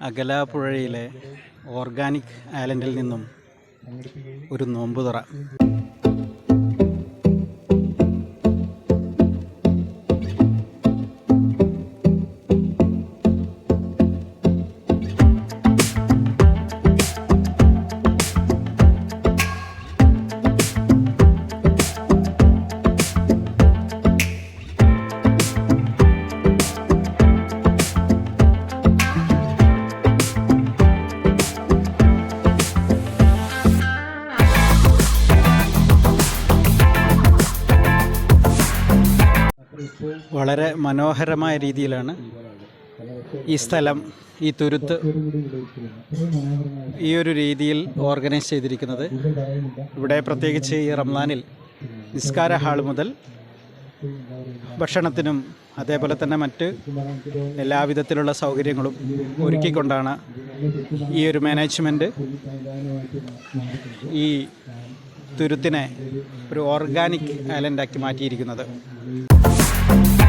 അകലാപ്പുഴയിലെ organic ഐലൻഡിൽ നിന്നും ഒരു നോമ്പുതുറ. വളരെ മനോഹരമായ രീതിയിലാണ് ഈ സ്ഥലം ഈ തുരുത്ത് ഈ ഒരു രീതിയിൽ ഓർഗനൈസ് ചെയ്തിരിക്കുന്നത്. ഇവിടെ പ്രത്യേകിച്ച് ഈ റംലാനിൽ നിസ്കാര ഹാൾ മുതൽ ഭക്ഷണത്തിനും അതേപോലെ തന്നെ മറ്റ് എല്ലാവിധത്തിലുള്ള സൗകര്യങ്ങളും ഒരുക്കിക്കൊണ്ടാണ് ഈ ഒരു മാനേജ്മെന്റ് ഈ തുരുത്തിനെ ഒരു ഓർഗാനിക് ഐലൻഡാക്കി മാറ്റിയിരിക്കുന്നത്. Thank you.